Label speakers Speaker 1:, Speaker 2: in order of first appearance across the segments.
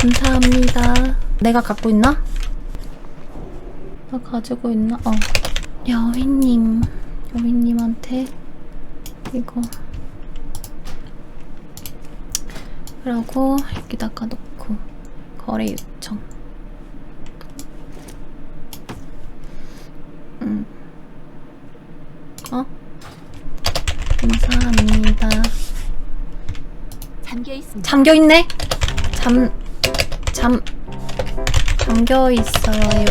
Speaker 1: 감사합니다. 내가 갖고 있나? 나 가지고 있나? 어. 여휘님. 여휘님한테 이거. 그러고 여기다가 놓고 거래 요청. 음. 어? 감사합니다.
Speaker 2: 잠겨 있습니다.
Speaker 1: 잠겨 있네. 잠, 잠, 잠겨 있어요.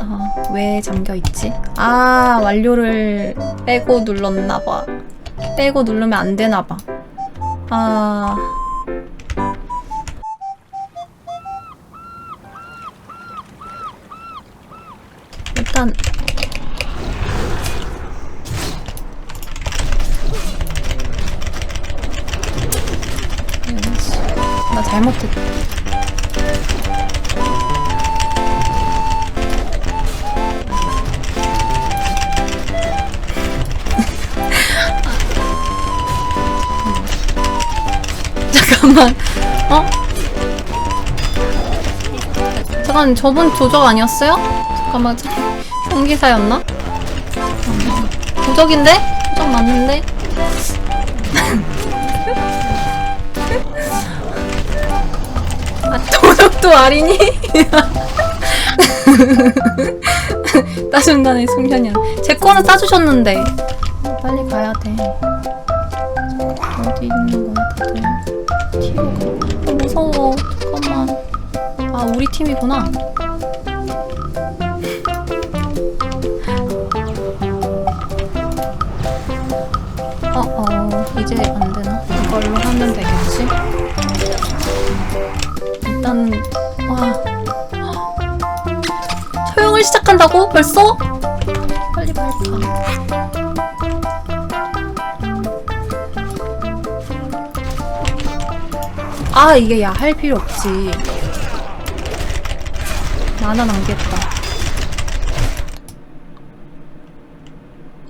Speaker 1: 아, 왜 잠겨 있지? 아, 완료를 빼고 눌렀나 봐. 빼고 누르면 안 되나 봐. 아. 일단 나 잘못했다. 잠깐만. 어? 잠깐 저번 조적 아니었어요? 잠깐만. 경기사였나? 잠깐만. 조적인데? 조적 맞는데? 도덕도 아리니? 따준다는 송현이야. 제 거는 따주셨는데. 빨리 가야 돼. 어디 있는 거야, 다들? 팀으로 가. 아, 무서워. 잠깐만. 아, 우리 팀이구나. 어, 어, 이제 안 되나? 이걸로 하면 되겠지? 일단은 와 처형을 시작한다고 벌써? 빨리 빨리 가. 아 이게 야 할 필요 없지. 만화 남겠다.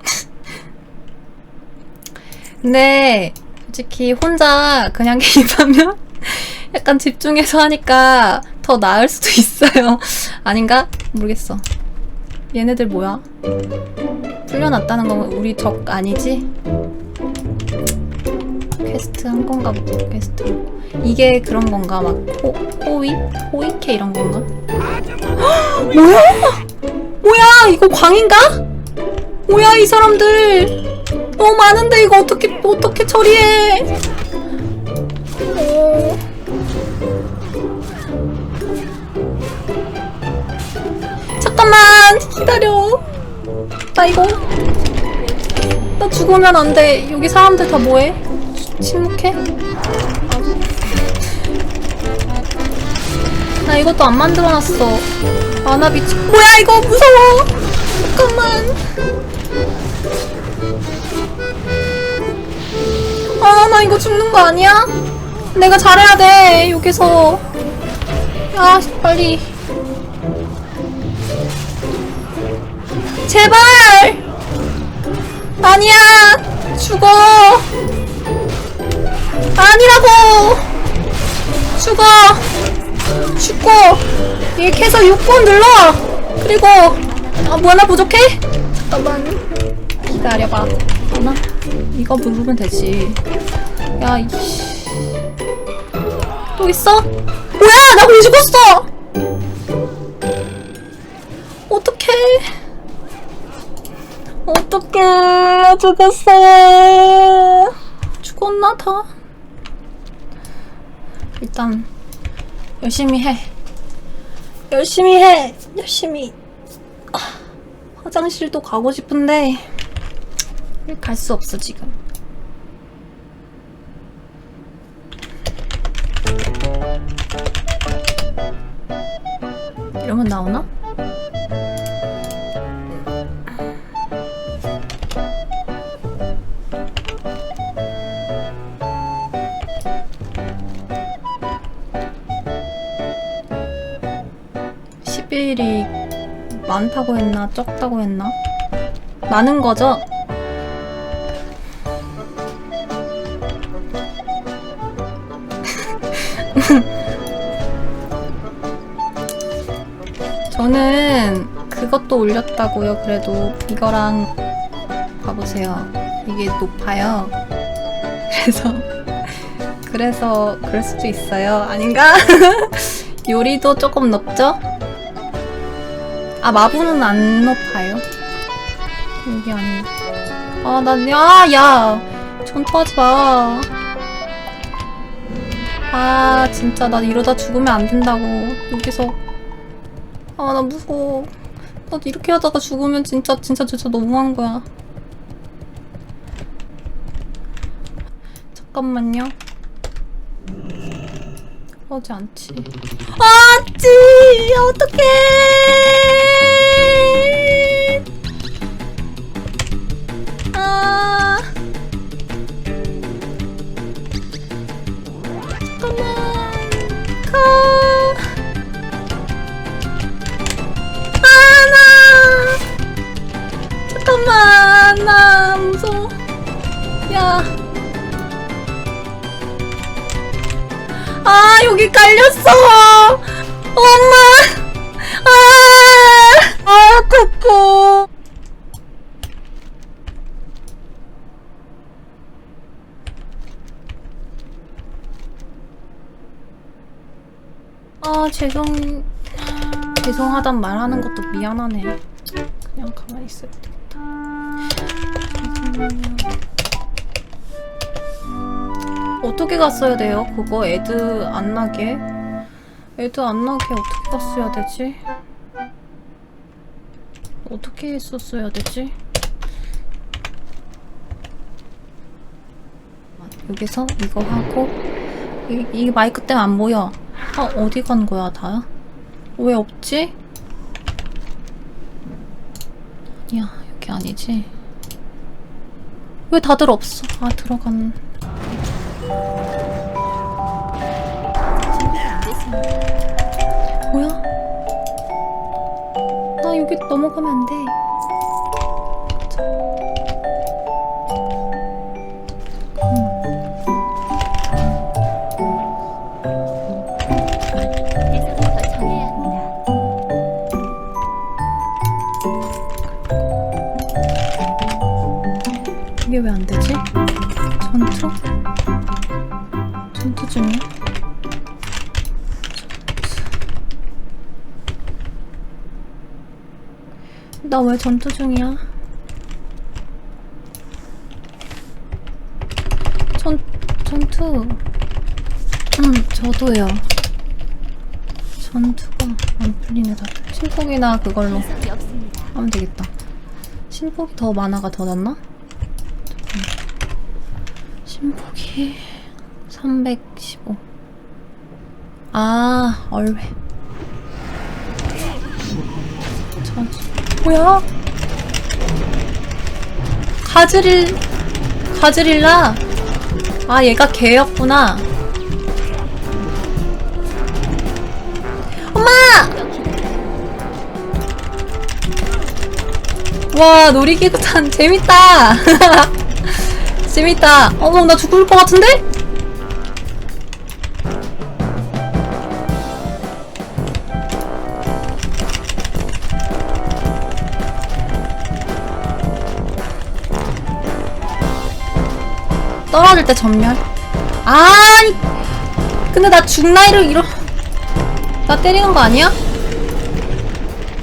Speaker 1: 근데 솔직히 혼자 그냥 게임하면 약간 집중해서 하니까 더 나을 수도 있어요. 아닌가? 모르겠어. 얘네들 뭐야? 풀려났다는 건 우리 적 아니지? 퀘스트 한 건가 보다. 퀘스트. 이게 그런 건가? 막 호, 호위? 호위캐 이런 건가? 헉, 뭐야? 뭐야? 이거 광인가? 뭐야 이 사람들? 너무 많은데 이거 어떻게 어떻게 처리해? 나 이거 나 죽으면 안 돼. 여기 사람들 다 뭐해? 침묵해? 나 이것도 안 만들어놨어. 아나 미치. 뭐야 이거 무서워. 잠깐만. 아 나 이거 죽는 거 아니야? 내가 잘해야 돼 여기서. 아 빨리. 제발! 아니야! 죽어! 아니라고! 죽어! 죽고! 이렇게 해서 6번 눌러! 그리고, 아, 뭐 하나 부족해? 잠깐만. 기다려봐. 하나? 이거 누르면 되지. 야, 이씨. 또 있어? 뭐야! 나왜 죽었어! 어떡해. 어떡해 죽었어 죽었나 다? 일단 열심히 해. 열심히 해 열심히. 아, 화장실도 가고 싶은데 갈 수 없어 지금. 이러면 나오나? 일이 많다고 했나 적다고 했나? 많은 거죠? 저는 그것도 올렸다고요. 그래도 이거랑 봐보세요. 이게 높아요. 그래서 그래서 그럴 수도 있어요. 아닌가? 요리도 조금 높죠? 아 마부는 안 높아요. 여기 아닌데. 아, 난, 야, 야! 전투하지 마. 아, 진짜, 나 이러다 죽으면 안 된다고. 여기서. 아, 나 무서워. 나 이렇게 하다가 죽으면 진짜, 진짜, 진짜 너무한 거야. 잠깐만요. 그러지 않지. 아, 찌! 어떡해! 아. 잠깐만. 가. 아, 나. 잠깐만. 나 무서워. 야. 아, 여기 깔렸어. 엄마. 아. 아, 코코. 아 죄송 죄송하단 말 하는 것도 미안하네. 그냥 가만히 있어야 되겠다. 어떻게 갔어야 돼요? 그거 애드 안 나게? 애드 안 나게 어떻게 갔어야 되지? 어떻게 했었어야 되지? 여기서 이거 하고 이, 이 마이크 때문에 안 보여. 아, 어디 간 거야, 다? 왜 없지? 아니야, 여기 아니지. 왜 다들 없어? 아, 들어간. 뭐야? 나 여기 넘어가면 안 돼. 이게 왜 안 되지? 전투? 전투 중이야? 나왜 전투 중이야? 전, 전투. 음, 저도요. 전투가 안 풀리네, 다들. 신폭이나 그걸로. 하면 되겠다. 신폭이 더 만화가 더 났나? 신폭이 315. 아, 얼회. 저지. 뭐야? 가즈릴, 가즈릴라? 아, 얘가 개였구나. 엄마! 와 놀이기구 탄 재밌다 재밌다 어머 나 죽을 것 같은데? 떨어질 때 전멸 아니 근데 나 죽나이를 이러 나 때리는 거 아니야?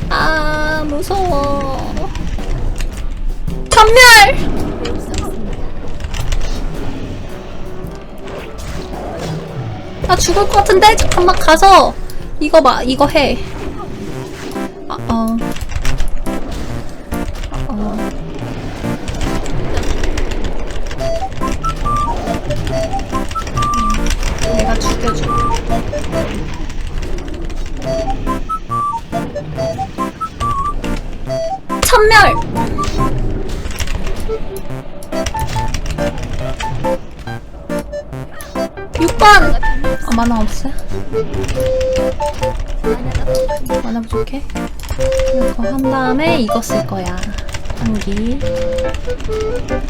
Speaker 1: 아 무서워 전멸 나 죽을 것 같은데 잠깐만 가서 이거 봐 이거 해 아, 어. 어. 음, 내가 죽여줘 천멸! 육번 아, 만화 없어요? 만화 부족해? 이거 한 다음에 이거 쓸 거야.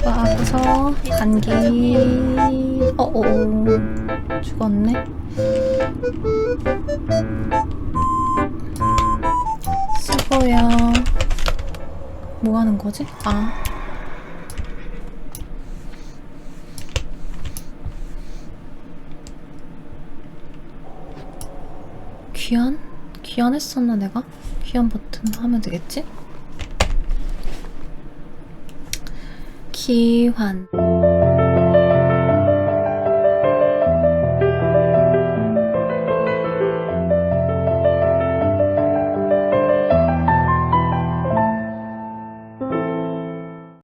Speaker 1: 이거 하고서 간기. 어어. 죽었네. 수고야. 뭐 하는 거지? 아. 귀한? 귀한했었나 내가? 귀한 버튼 하면 되겠지? 기환